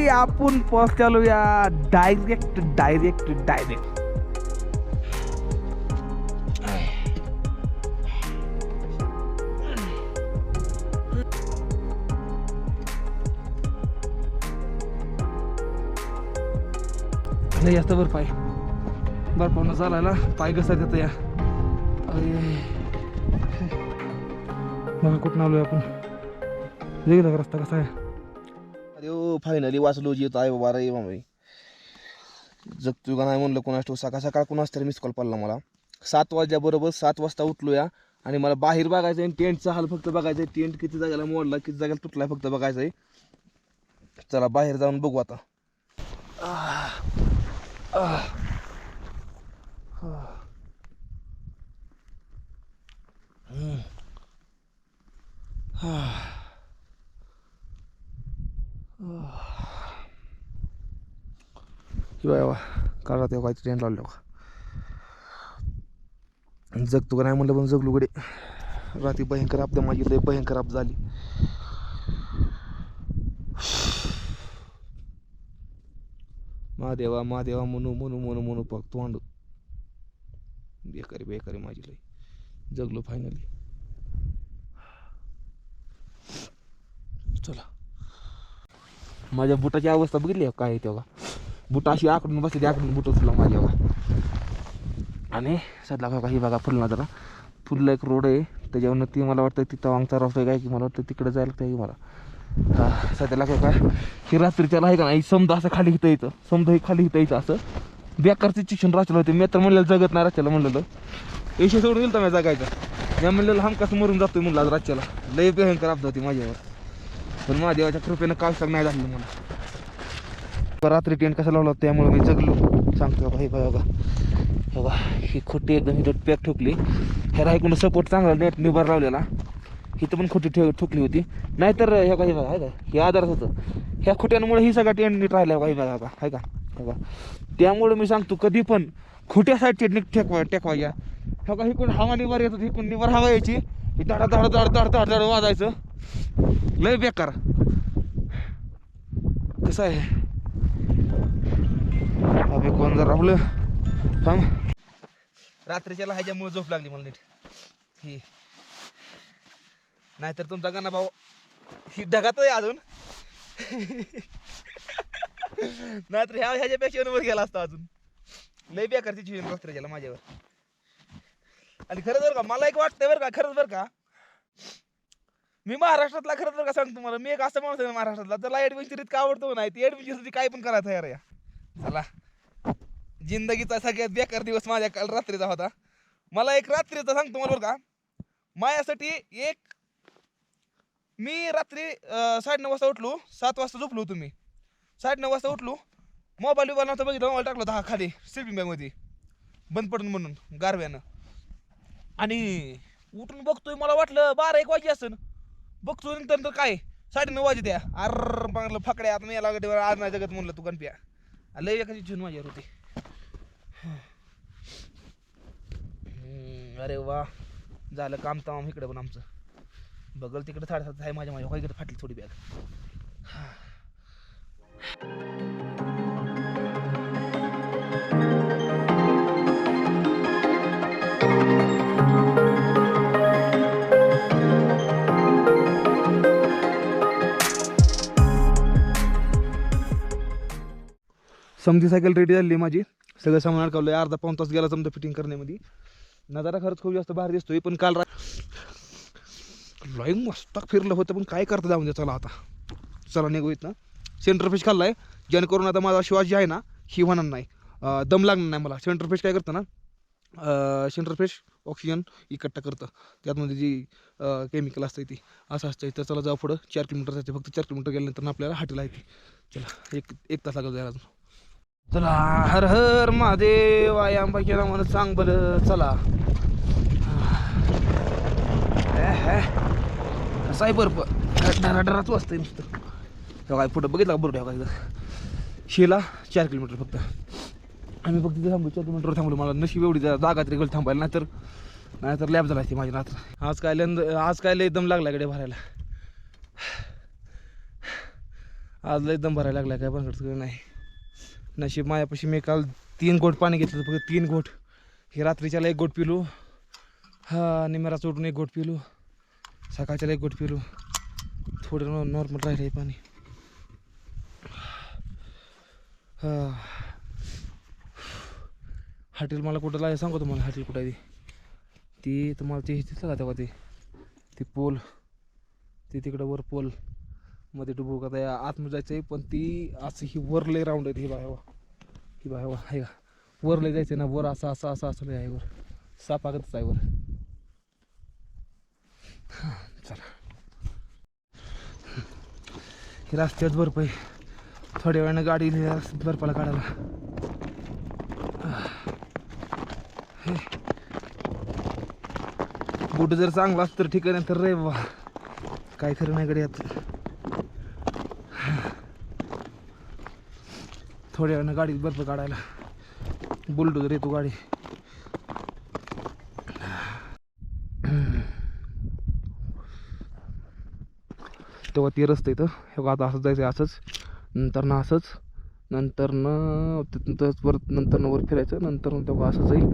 तरी आपण पोहोचलो या डायरेक्ट डायरेक्ट डायरेक्ट नाही जास्त बरं पाय. बरं पाहुणं चालायला पाय कसा देतं या. अरे. बघा कुठं आलोय आपण? वेगळा रस्ता कसा आहे? फायनली वाचलो जी आहे बाबा रे बाबा जगतो का नाही म्हणलं कोणास ठेव सकाळ सकाळ कोणास तरी मिस कॉल पडला मला. सात वाजल्याबरोबर सात वाजता उठलो या आणि मला बाहेर बघायचं आहे टेंटचा हाल फक्त बघायचं आहे टेंट किती जागेला मोडला किती जागेला तुटला फक्त बघायचं आहे चला बाहेर जाऊन बघू आता. किंवा येवा. काल काय ट्रेन लावले का जगतो का नाही म्हणलं पण जगलो कडे रात्री भयंकर आपल्या माझी लय भयंकर आप झाली. महादेवा महादेवा म्हणू म्हणू म्हणू म्हणू पग तोंड बेकारी बेकारी माझी लय. जगलो फायनली चला. माझ्या बुटाची अवस्था बघितली काय आहे तेव्हा? बुट अशी आकडून बसली आकडून बुट उचलला माझ्या आणि सध्या काका ही बघा फुलना जरा फुलला एक रोड आहे त्याच्यावरनं ती मला वाटतं ती तवांगचा रस्ता आहे काय की मला वाटतं तिकडे जायला लागतं की मला सध्याला काय काय ही रात्रीच्याला आहे का नाही समजा असं खाली हिता येतं समजा हे खाली हिता यायचं असं बेकारचं शिक्षण राचलं होते मी तर म्हणलेलं जगत नाही राच्याला म्हणलेलं एशी सोडून गेलं तर मी जगायचं मी म्हणलेलं हमकास मरून जातोय म्हणलं आज राच्याला लय भयंकर आपदा होती माझ्यावर पण महादेवाच्या कृपेनं काय सांग नाही झालं मला रात्री टेंट कसा लावला त्यामुळे मी जगलो. सांगतो बाबा हे बघा बघा. ही खोटी एकदम ही पॅक ठोकली. ह्याला ऐकून सपोर्ट चांगला नेट निभार लावलेला. इथं पण खोटी ठेव ठोकली होती. नाहीतर ह्या काही बघा आहे का हे आधारच होतं. ह्या खोट्यांमुळे ही सगळा टेंट नीट राहिला काही बघा आहे का बघा. त्यामुळे मी सांगतो कधी पण खोट्या साईडचे नीट ठेकवा टेकवायच्या ह्या का इकडून हवा निवार येतात इकडून निवार हवा यायची. ही धाड धाड धाड धाड धाड धाड वाजायचं. लय बेकार. कसं आहे? अबे कोण जर राहुल? थांब. रात्रीच्याला ह्याच्यामुळे झोप लागली मला नीट. ही. नाहीतर तुमचा गाणं भाऊ ही ढगात आहे अजून. नाहीतर ह्या ह्याच्यापेक्षा वर गेला असता अजून. लय बेकार तिची येऊन रात्रीच्याला माझ्यावर. आणि खरंच बरं का मला एक वाटतंय बरं का खरंच बरं का. मी महाराष्ट्रातला खरंच बरं का सांगतो तुम्हाला मी एक असं माणूस आहे महाराष्ट्रातला. त्याला ॲडव्हेंचर इतकं आवडतो नाही ती ऍडव्हेंचरसाठी काय पण करायचं तयार आहे. चला. जिंदगीचा सगळ्यात बेकार दिवस माझ्या काल रात्रीचा होता. मला एक रात्रीचा सांगतो मला बरं का. माझ्यासाठी एक मी रात्री साडे नऊ वाजता उठलो सात वाजता झोपलो होतो मी. साडे नऊ वाजता उठलो मोबाईल बिबाईल नव्हता बघितलं मोबाईल टाकला होता हा खाली स्लिपिंग बॅगमध्ये बंद पडून म्हणून गारव्यानं. आणि उठून बघतोय मला वाटलं बारा एक वाजे असेल बघतोय नंतर काय साडे नऊ वाजे त्या अर म्हणलं फकड्या आता मी याला आज नाही जगत म्हणलं तू गणप्या. लय एखादी झून माझ्यावर होती. अरे वा. झालं काम तमाम इकडे पण आमचं. बगल तिकडे थाड आहे माझ्या माझ्या इकडे फाटली थोडी बॅग. समजी सायकल रेडी झाली माझी. सगळं सामान अडकवलं अर्धा पाऊन तास गेला जमतं फिटिंग करण्यामध्ये. नजारा खरंच खूप जास्त भारी दिसतोय पण काल रा लय मस्त फिरलं होतं पण काय करता जाऊन दे चला आता. चला निघू ना. सेंटर फ्रेश खाल्लाय. जेणेकरून आता माझा शिवाज जे आहे ना ही होणार नाही. दम लागणार नाही मला. सेंटर फिश काय करतं ना सेंटर फ्रेश ऑक्सिजन इकट्ठा करतं. त्यातमध्ये जी केमिकल असतं ती असं असतं तर चला जाऊ पुढं. चार किलोमीटर जाते फक्त चार किलोमीटर गेल्यानंतर आपल्याला हाटेला येते चला एक एक तास लागत जायला अजून. चला हर हर महादेव आयाम केला मला सांग बरं चला. साई आहे बर्फ डरा डराच वाचतंय नुसतं. काय पुढं बघितलं का ठेवा काय शेला चार किलोमीटर फक्त. आम्ही फक्त थांबू चार किलोमीटर थांबलो. मला नशीब एवढी जा- जागा तरी गेलं थांबायला नाहीतर नाहीतर लॅब झाला असते माझी नात्र आज काय लंद आज काय लय दम लागला इकडे भरायला. आज लय दम भरायला लागला काय पण नाही. नशीब मायापाशी मी काल तीन गोट पाणी घेतलं फक्त तीन गोट. हे रात्रीच्याला एक गोट पिलो. हा निमेरा चोडून एक गोट पिलो. सकाळच्याला एक गोट पिलो. थोडं नॉर्मल राहिलं आहे पाणी. हा. हॉटेल मला कुठं लागायचं सांगू तुम्हाला हॉटेल कुठं आहे ती? तुम्हाला ते दिसलं का तेव्हा ते पोल. ते तिकडं वर पोल. मध्ये डुबू का त्या? आतमध्ये जायचं आहे पण ती असं ही वर राऊंड आहेत ही बाहेवा ही बाहेवा आहे का वर जायचं ना वर असं असं असं असं आहे वर. सापागतच आहे वर. हां चला. ही रस्त्यात बर्फ आहे थोड्या वेळानं गाडी बर्फाला काढायला. बुट जर चांगला असतं तर ठीक आहे तर रे वा काय खरं नाही गडी आता थोड्या वेळानं गाडीत बर्फ काढायला. बुलडोजर येतो गाडी. तेव्हा ते रस्ते इथं. हे बघा आता असंच जायचं आहे असंच. नंतर ना असंच. नंतर न तिथं परत नंतर वर फिरायचं. नंतर तेव्हा असं जाईल.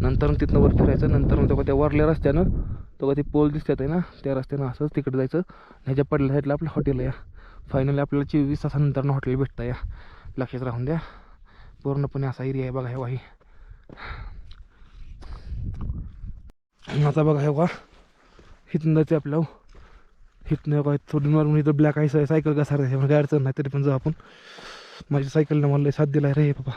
नंतर तिथनं वर फिरायचं. नंतर तेव्हा त्या वरल्या रस्त्यानं तेव्हा ते पोल दिसतात आहे ना त्या रस्त्यानं असंच तिकडे जायचं. ह्याच्या पडल्या साईडला आपलं हॉटेल या. फायनली आपल्याला चोवीस तासानंतर हॉटेल भेटतं या. लक्षात राहून द्या. पूर्णपणे असा एरिया आहे बघा हे वाही. आता बघा हे वा इथून जायचं आपलं. इथनं काय थोडी मारून इथं ब्लॅक आहे सायकल कसा रे म्हणजे अडचण नाही तरी पण जाऊ आपण. माझी सायकलनं मला साथ दिलाय रे बाबा.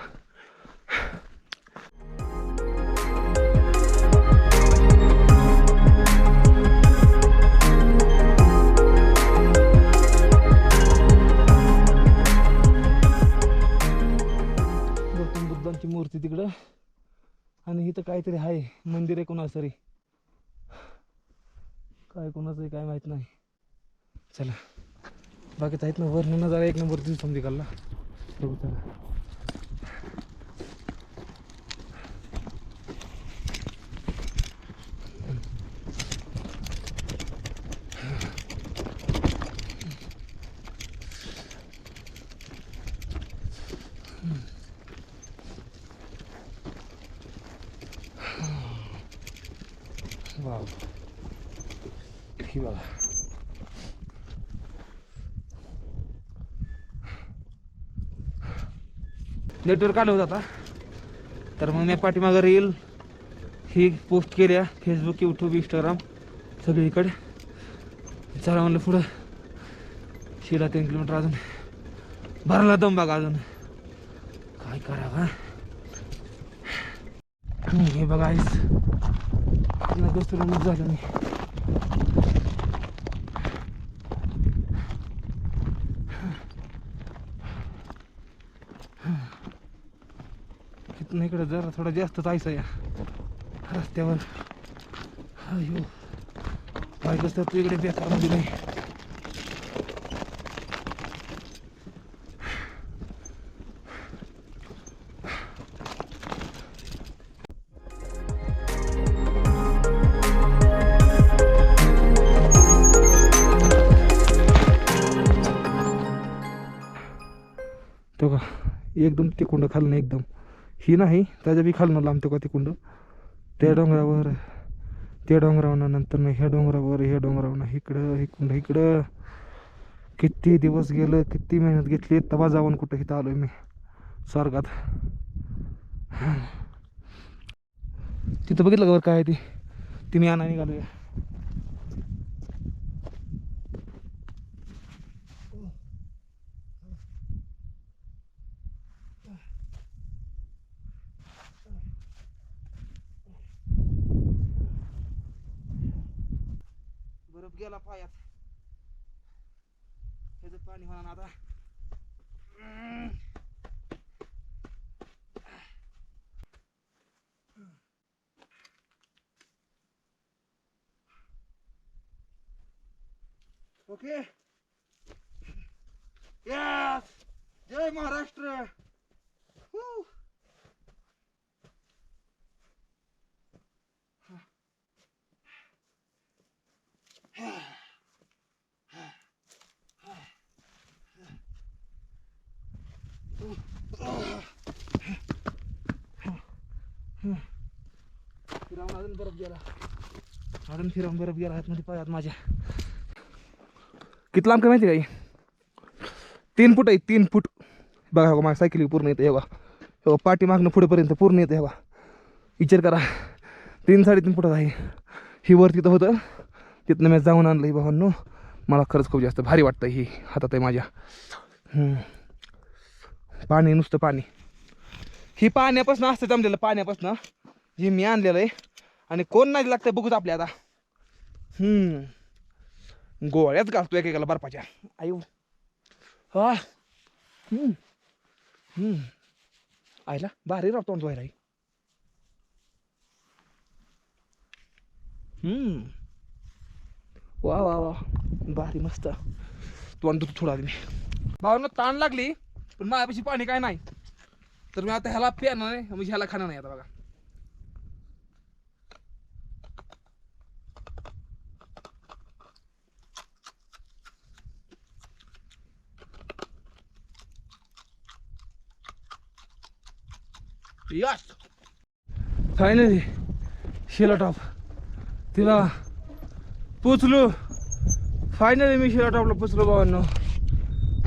इथं काहीतरी आहे मंदिर आहे कोणाचं तरी. काय कोणाचं काय माहीत नाही. चला. बाकी आहेत ना वर्ण नजारा एक नंबर दिसून निघाला बघू चला. ही बघा नेटवर्क आलं होतं आता. तर मग मी पाठीमागं रील ही पोस्ट केल्या फेसबुक यूट्यूब इंस्टाग्राम सगळीकडे चला म्हणलं पुढं. शिरा तीन किलोमीटर अजून. भरला दम बघा अजून. काय करावा? हे बघा आईस घसरून झालं मी. इथनं इकडे जरा थोडा जास्त जायचं या रस्त्यावर. अयो काय कसं तू इकडे बेकारमध्ये नाही तो का एकदम ते कुंड खाल्लं एकदम. ही नाही त्याच्या बी खालणं लांब तो का ते कुंड त्या डोंगरावर त्या डोंगरावनं नंतर ह्या डोंगरावर ह्या डोंगरावनं इकडं हे इकडं. किती दिवस गेलं किती मेहनत घेतली तवा जाऊन कुठं इथं आलो मी. स्वर्गात. तिथं बघितलं का बरं काय आहे ती? ती मी आणा निघालोय. गेला पायात. ह्याचं पाणी होणार ना आता. ओके. यस जय महाराष्ट्र Woo. बरफ गेला. अजून फिरून बरफ गेला आतमध्ये पायात माझ्या. किती लांब काय माहिती काही? तीन फूट आहे तीन फूट. बघा हो माझ्या सायकली पूर्ण येते हे बघा. पाठी मागणं पाठीमागनं पुढेपर्यंत पूर्ण येते हे विचार करा. तीन साडेतीन फुटात आहे. ही वर तिथं होतं. तिथनं मी जाऊन आणलं ही भावांनो. मला खरंच खूप जास्त भारी वाटतं ही हातात आहे माझ्या. पाणी नुसतं पाणी. ही पाण्यापासून असतं जमलेलं पाण्यापासून. हे मी आणलेलं आहे आणि कोण नाही लागतं बघूच आपल्या आता. हम्म. गोळ्याच घालतो एकेकाला बर्फाच्या. आयु. हा. हम्म. आयला भारी राहतो तोंड व्हायला हम्म. वा वा वा. भारी मस्त. तोंड दूध थोडा मी भावना ताण लागली पण माझ्यापाशी पाणी काय नाही. तर मी आता ह्याला प्यानं नाही म्हणजे ह्याला खाणं नाही आता बघा. यस फायनली शिला टॉप तिला पोचलो फायनली मी शिला टॉपला पोचलो बाबांनो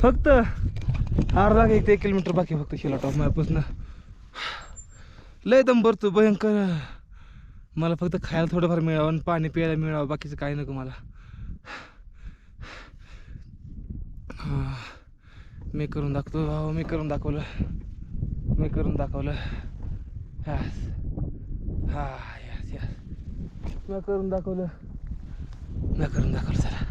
फक्त अर्धा एक ते किलोमीटर बाकी फक्त शिला टॉप माझ्यापासून. लय दम भरतो भयंकर. मला फक्त खायला थोडंफार मिळावं आणि पाणी प्यायला मिळावं बाकीचं काही नको मला. मी करून दाखवतो भाऊ मी करून दाखवलं. मी करून दाखवलं. यस हा यस यस मी करून दाखवलं. मी करून दाखवलं चला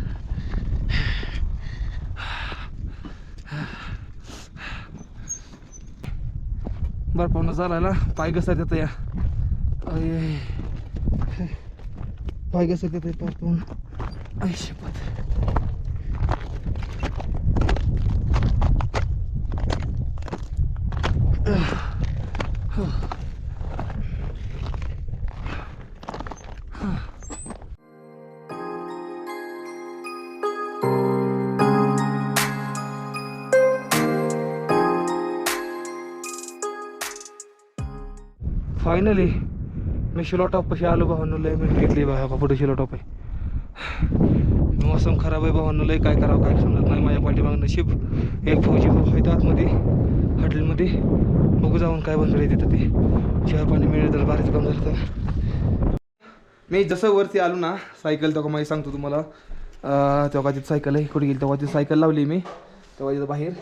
बरं पाहुणं चालायला पाय घसरत येतं या. अय पाय घसरत येतं पाय पाहून. आई फायनली मी शिलो टॉप पाशी आलो भावांनो लय मी घेतली बघा का पुढे शिलो टॉप आहे. मौसम खराब आहे भावांनो लय काय करावं काय समजत नाही माझ्या पाठीमागं नशीब. एक फौजी भाऊ आहेत आतमध्ये हॉटेलमध्ये. बघू जाऊन काय बनवलं तिथं ते. चहा पाणी मिळेल तर बारीच काम झालं तर. मी जसं वरती आलो ना सायकल तेव्हा माहिती सांगतो तुम्हाला. तेव्हा तिथं सायकल आहे कुठे गेली तेव्हा तिथं सायकल लावली मी. तेव्हा तिथं बाहेर.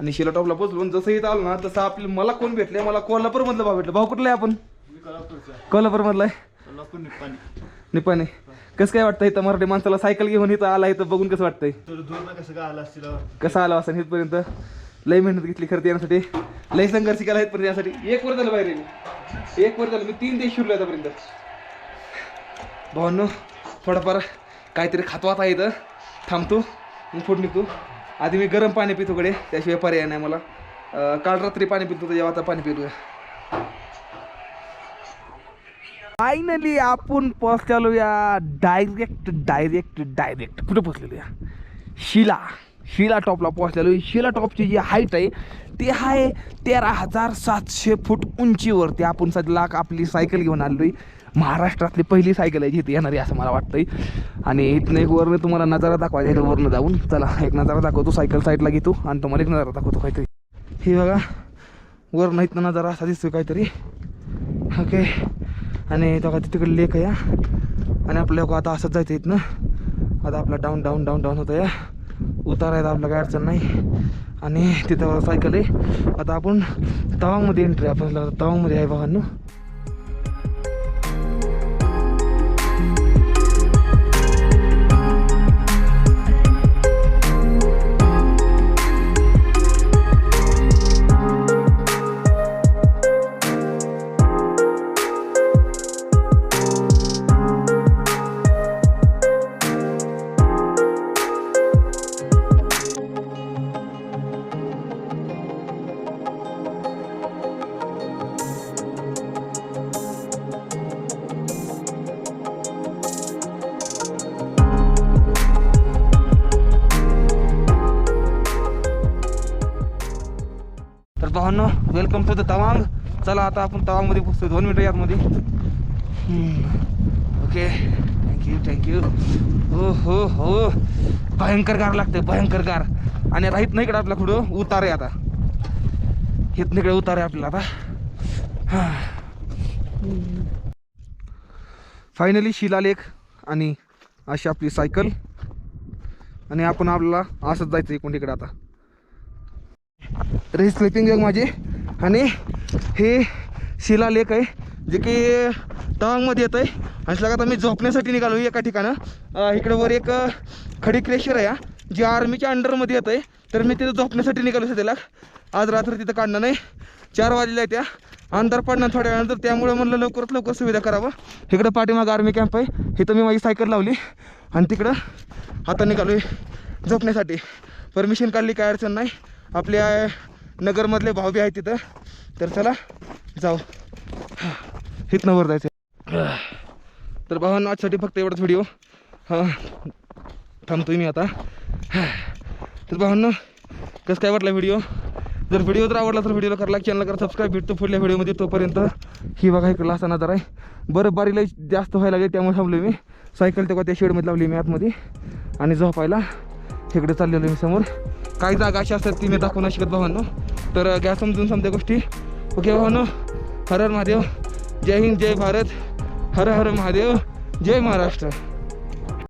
आणि शिला टॉपला पोचलो जसं इथं आलो ना तसं आपलं मला कोण भेटले मला कोल्हापूरमधलं भाऊ भेटलं. भाऊ कुठलं आहे आपण? कोल्हापूरमधला आहे. निपाने कसं काय वाटतं इथं मराठी माणसाला सायकल घेऊन इथं आला इथं बघून कसं वाटतंय? कसं आला असतील? कसं आला असं इथपर्यंत? लय मेहनत घेतली खरं येण्यासाठी लय संघर्ष केला इथपर्यंत यासाठी. एक वर झालं बाहेर मी. एक वर झालं. मी तीन दिवस शिरलो आतापर्यंत भावांनो थोडंफार काहीतरी खातो आता इथं. थांबतो. मग पुढे निघतो. आधी मी गरम पाणी पितो कडे त्याशिवाय पर्याय नाही मला. काल रात्री पाणी पितो तर जेव्हा आता पाणी पितो फायनली आपण पोहोचलो या डायरेक्ट डायरेक्ट डायरेक्ट कुठे पोहोचलेलो या शिला. शिला टॉपला पोहोचलेलो शिला टॉपची जी हाईट आहे ते आहे तेरा हजार सातशे फूट उंचीवरती. आपण सध्या आपली सायकल घेऊन आलो आहे महाराष्ट्रातली पहिली सायकल आहे जिथे येणारी असं मला वाटतंय. आणि इथनं एक वरनं तुम्हाला नजारा दाखवायचा इथं वरनं जाऊन चला एक नजारा दाखवतो सायकल साईडला घेतो आणि तुम्हाला एक नजारा दाखवतो काहीतरी. हे बघा वरनं इथनं नजारा असा दिसतोय काहीतरी. ओके. आणि बघा तिकडे लेक आहे आणि आपल्या आता असंच जायचं इथनं. आता आपला डाऊन डाऊन डाऊन डाऊन होतं या उतारायला आपलं काय अडचण नाही. आणि तिथं सायकल आहे. आता आपण तवांगमध्ये एंट्री आपण तवांगमध्ये आहे भावांनो आता आपण तवामध्ये पोचतो दोन मिनटं यातमध्ये. ओके. थँक्यू थँक्यू हो हो हो. भयंकर गार लागते भयंकर गार. आणि आता नाही इकडं आपला कुठं. उतार आहे आता इथनं इकडे उतार आहे आपल्याला आता. फायनली शिलालेख आणि अशी आपली सायकल आणि आपण आपल्याला असंच जायचं इकडून तिकडे आता. रेस हे स्लिपिंग आणि हे शिलालेख आहे जे की तवांगमध्ये येतं आहे आणि सगळं आता मी झोपण्यासाठी निघालो एका ठिकाणं. इकडं वर एक खडी क्रेशर आहे हा, जे आर्मीच्या अंडरमध्ये येतं आहे तर मी तिथं झोपण्यासाठी निघालो सध्याला. आज रात्र तिथं काढणं नाही. चार वाजलेल्या त्या. अंधार पडणार थोड्या वेळानंतर त्यामुळे म्हणलं लवकरात लवकर सुविधा करावं. इकडं पाठीमागं आर्मी कॅम्प आहे. इथं मी माझी सायकल लावली. आणि तिकडं आता निघालो आहे झोपण्यासाठी. परमिशन काढली काय अडचण नाही. आपल्या नगरमधले भाऊ बी आहेत तिथं. तर चला जाऊ. इथनं वर जायचं तर भावांना आजसाठी फक्त एवढाच व्हिडिओ हां थांबतोय मी आता. तर भावांना कसं काय वाटला व्हिडिओ जर व्हिडिओ जर आवडला तर व्हिडिओला करा लाईक चॅनल करा सबस्क्राईब भेटतो पुढल्या व्हिडिओमध्ये तोपर्यंत. ही बघा इकडला असा जरा आहे बरं जास्त व्हायला लागेल त्यामुळे थांबलो मी. सायकल तेव्हा त्या शेडमध्ये लावली मी आतमध्ये. आणि झोपायला इकडे चाललेलो मी समोर. काही जागा अशा असतात ती मी दाखवू नाही शकत भावांना. तर घ्या समजून समजा गोष्टी. ओके हो भावांनो हर हर महादेव. जय हिंद जय भारत. हर हर महादेव. जय महाराष्ट्र.